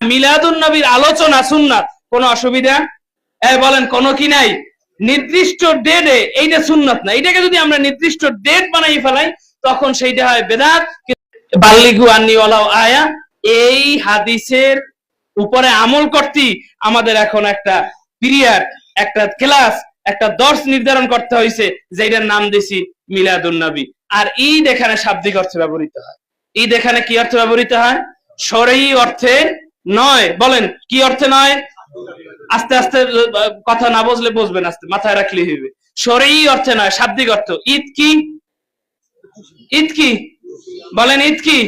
মিলাদুন নবীর আলোচনা সুন্নাত। কোনো অসুবিধা? বলেন, কোনো কি নাই? নির্দিষ্ট ডেটে এইটা সুন্নাত না। এটাকে যদি আমরা নির্দিষ্ট ডেট বানাই ফেলাই, তখন সেইটা হয় বেদাত। বাল্লিগু আন্নি ওয়ালাও আয়া, এই হাদিসের উপরে আমল করতেই আমাদের এখন একটা পিরিয়ড, একটা ক্লাস, একটা দর্শ নির্ধারণ করতে হয়েছে যেটার নাম দিছি মিলাদুন নবী আর ঈদ এখানে শাব্দিক অর্থে ব্যবহৃত হয়। ঈদ এখানে কি অর্থে ব্যবহৃত হয়? সরেই অর্থে নয়, বলেন, কি অর্থে নয়? আস্তে আস্তে কথা না বুঝলে বুঝবেন, আস্তে মাথায় রাখলে হইবে। সরেই অর্থে নয়, শাব্দিক অর্থ। ঈদ কি? ঈদ কি? বলেন, ঈদ কি?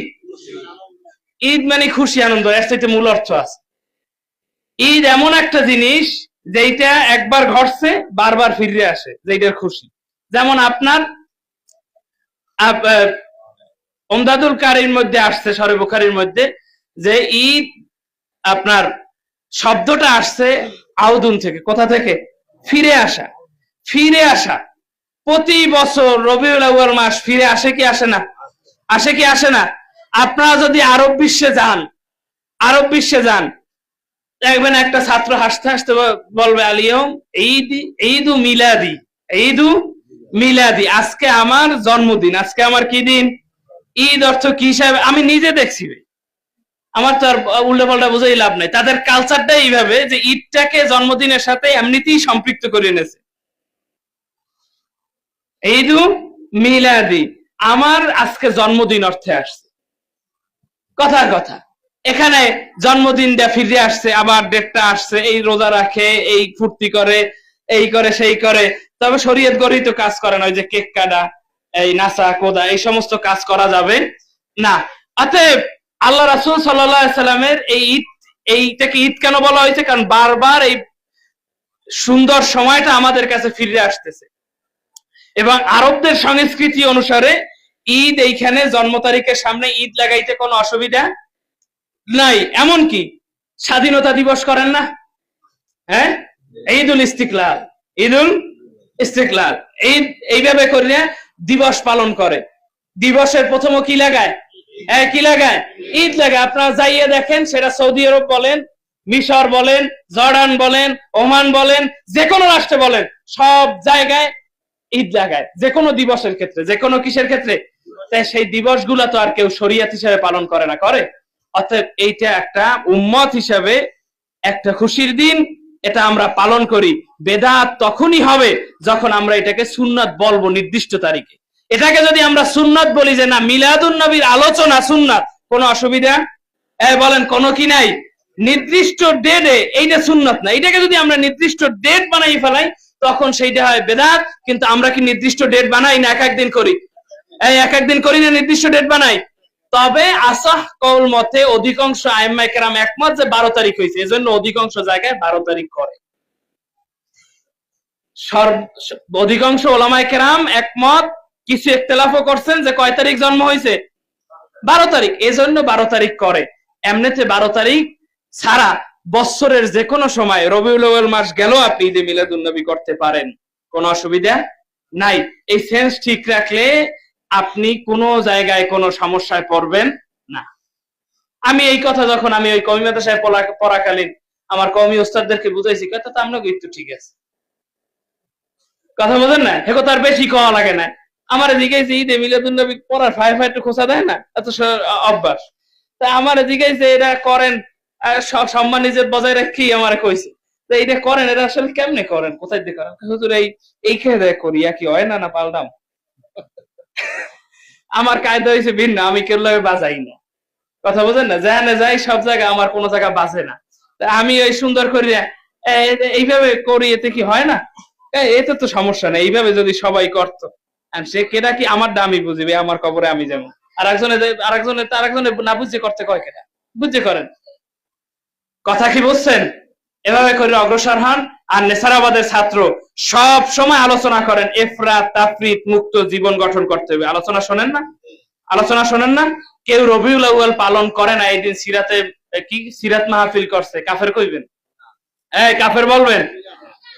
ঈদ মানে খুশি, আনন্দ চাইতে মূল অর্থ আছে। ঈদ এমন একটা জিনিস যেটা একবার ঘটছে, বারবার ফিরে আসে যেটার খুশি। যেমন আপনার ওমদাদুল কারির মধ্যে আসছে, সরে বুখারির মধ্যে, যে ঈদ আপনার শব্দটা আসছে আউদুন থেকে। কোথা থেকে? ফিরে আসা। ফিরে আসা। প্রতি বছর রবিউল আউয়াল মাস ফিরে আসে কি আসে না? আসে কি আসে না? আপনারা যদি আরব বিশ্বে যান, আরব বিশ্বে যান, দেখবেন একটা ছাত্র হাসতে হাসতে বলবে আলিয়ম ঈদ, ঈদু মিলাদি ঈদু মিলাদি, আজকে আমার জন্মদিন, আজকে আমার কি দিন? ঈদ অর্থ কি হিসাবে? আমি নিজে দেখছি ভাই। আমার তো আর উল্টা পাল্টা বুঝাই লাভ নাই। তাদের কালচারটা এইভাবে যে ঈদটাকে জন্মদিনের সাথে এমনিতেই সম্পৃক্ত করে এনেছে। ঈদু মিলাদি, আমার আজকে জন্মদিন অর্থে আসছে। কথার কথা, এখানে জন্মদিনটা ফিরে আসছে, আবার ডেটটা আসছে, এই রোজা রাখে, এই ফুর্তি করে, এই করে, সেই করে। তবে শরীয়ত গড়েই তো কাজ করে না, ওই যে কেক কাটা, এই নাচা, কোদা, এই সমস্ত কাজ করা যাবে না। অতএব আল্লাহ রাসুল আলাইহি সাল্লামের এই ঈদ, এইটাকে ঈদ কেন বলা হয়েছে? কারণ বারবার এই সুন্দর সময়টা আমাদের কাছে ফিরে আসতেছে। এবং আরবদের সংস্কৃতি অনুসারে ঈদ এইখানে জন্ম তারিখের সামনে ঈদ লাগাইতে কোনো অসুবিধা নাই। এমন কি স্বাধীনতা দিবস করেন না? হ্যাঁ? ঈদ ঈদুল ইস্তিকলাল ঈদুল ইস্তিকলাল। ঈদ এইভাবে করিয়া দিবস পালন করে। দিবসের প্রথম কি লাগায়? হ্যাঁ কি লাগায়? ঈদ লাগায়। আপনারা যাইয়ে দেখেন, সেটা সৌদি আরব বলেন, মিশর বলেন, জর্ডান বলেন, ওমান বলেন যে কোনো রাষ্ট্রে বলেন, সব জায়গায় ঈদ লাগায়। যে কোনো দিবসের ক্ষেত্রে যে কোনো কিসের ক্ষেত্রে। তাই সেই দিবসগুলো তো আর কেউ শরীয়ত হিসেবে পালন করে না, করে। অর্থাৎ এইটা একটা উম্মত হিসাবে একটা খুশির দিন, এটা আমরা পালন করি। বেদাত তখনই হবে যখন আমরা এটাকে সুন্নাত বলব নির্দিষ্ট তারিখে। এটাকে যদি আমরা সুন্নাত বলি যে না, মিলাদুন নবীর আলোচনা সুন্নাত, কোনো অসুবিধা? এ, বলেন, কোনো কি নাই? নির্দিষ্ট ডেটে এইটা সুন্নাত না। এটাকে যদি আমরা নির্দিষ্ট ডেট বানাই ফেলাই, তখন সেইটা হয় বেদাত, কিন্তু আমরা কি নির্দিষ্ট ডেট বানাই না, এক একদিন করি? এই, এক একদিন করি না, নির্দিষ্ট ডেট বানাই? তবে আসাহ কৌল মতে অধিকাংশ আইম্মাই কেরাম একমত যে বারো তারিখ হয়েছে এজন্য অধিকাংশ জায়গায় বারো তারিখ করে। অধিকাংশ ওলামাই কেরাম একমত কিছু একতলাফও করছেন যে কয় তারিখ জন্ম হয়েছে? বারো তারিখ। এজন্য বারো তারিখ করে। এমনিতে বারো তারিখ ছাড়া বৎসরের যে কোনো সময় আউয়াল মাস গেল আপনি ঈদে মিলাদুন নবী করতে পারেন। কোনো অসুবিধা নাই। এই সেন্স ঠিক রাখলে আপনি কোনো জায়গায় কোনো সমস্যায় পড়বেন না। আমি এই কথা যখন আমি ওই কমি মাদ্রাসায় পড়া- পড়াকালীন আমার কমি ওস্তাদদেরকে বুঝাইছি কথা তো আপনাকে একটু ঠিক আছে? কথা বোঝেন না? হে কথা আর বেশি কওয়া লাগে না। আমার যে ঈদে মিলাদুন নবী পড়ার ফাই ফাই একটু খোঁচা দেয় না? এত অভ্যাস। তা আমার যে এটা করেন সম্মান নিজের বজায় রাখি আমার কইছে। তো এইটা করেন এটা আসলে কেমনে করেন? কোথায় দিয়ে করেন? হুজুর, এই এই খেয়ে দেয় করি কি হয় না না পাল্টাম? আমার কায়দা হয়েছে ভিন্ন, আমি কেউ বাজাই না কথা বোঝেন না? যেখানে যাই, সব জায়গায় আমার কোনো জায়গা বাজে না। আমি ওই সুন্দর এ- এইভাবে করি, এতে কি হয় না? এতে তো সমস্যা নেই। এইভাবে যদি সবাই করতো। আর সে কেটা কি আমার দামি বুঝিবে আমার কবরে আমি যেমন আর একজনে আর একজনে একজনে না বুঝে করতে কয় কেটা বুঝে করেন। কথা কি বুঝছেন? এভাবে করে অগ্রসর হন। আর নেসারাবাদের ছাত্র সব সময় আলোচনা করেন, এফরাত তাফরিত মুক্ত জীবন গঠন করতে হবে। আলোচনা শোনেন না? আলোচনা শোনেন না? কেউ রবিউল আউয়াল পালন করে না, এই দিন সিরাতে কি? সিরাত মাহফিল করছে। কাফের কইবেন? এই, কাফের বলবেন?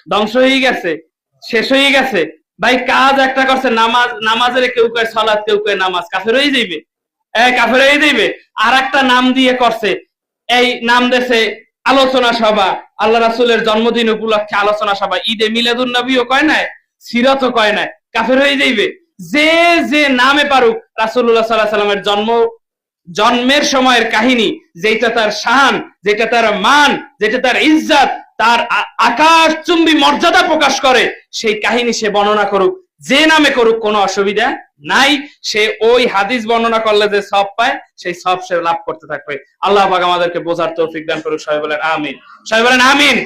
ধ্বংস হয়ে গেছে। শেষ হয়ে গেছে। ভাই, কাজ একটা করছে, নামাজ, নামাজের কেউ কয় সালাত, কেউ কয় নামাজ, কাফের হয়ে যাইবে? কাফের হয়ে যাইবে? আর একটা নাম দিয়ে করছে, এই নাম দেশে আলোচনা সভা, আল্লাহ রাসুলের জন্মদিন উপলক্ষে আলোচনা সভা, ঈদে মিলাদুন নবীও কয় নাই, সিরতও কয় নাই, কাফের হয়ে যাইবে? যে যে নামে পারুক রাসুল্লাহ সাল্লাহ সাল্লামের জন্ম, জন্মের সময়ের কাহিনী যেটা তার শান যেটা তার মান যেটা তার ইজ্জত তার আকাশ চুম্বী মর্যাদা প্রকাশ করে, সেই কাহিনী সে বর্ণনা করুক। যে নামে করুক, কোনো অসুবিধা নাই। সে ওই হাদিস বর্ণনা করলে যে সব পায়, সেই সব সে লাভ করতে থাকবে। আল্লাহ পাক আমাদেরকে বোঝার তৌফিক দান করুক। সবাই বলেন আমিন। সবাই বলেন আমিন।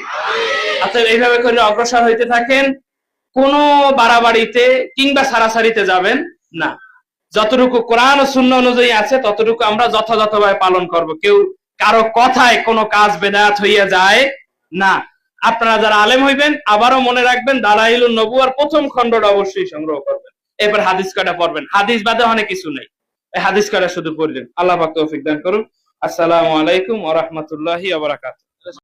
আচ্ছা এইভাবে করে অগ্রসর হইতে থাকেন, কোনো বাড়াবাড়িতে কিংবা সারাসারিতে যাবেন না। যতটুকু কোরআন ও শূন্য অনুযায়ী আছে, ততটুকু আমরা যথাযথভাবে পালন করব। কেউ কারও কথায় কোনো কাজ বেদাত হইয়া যায় না, আপনারা যারা আলেম হইবেন, আবারও মনে রাখবেন, দালাইলুন নবুয়ার প্রথম খণ্ডটা অবশ্যই সংগ্রহ করবেন। এবার হাদিস কয়টা পড়বেন? হাদিস বাদে অনেক কিছু নেই। এই হাদিস কয়টা শুধু পড়বেন? আল্লাহ পাক তৌফিক দান করুন। আসসালামু আলাইকুম ওয়া রাহমাতুল্লাহি ওয়া বারাকাতুহু।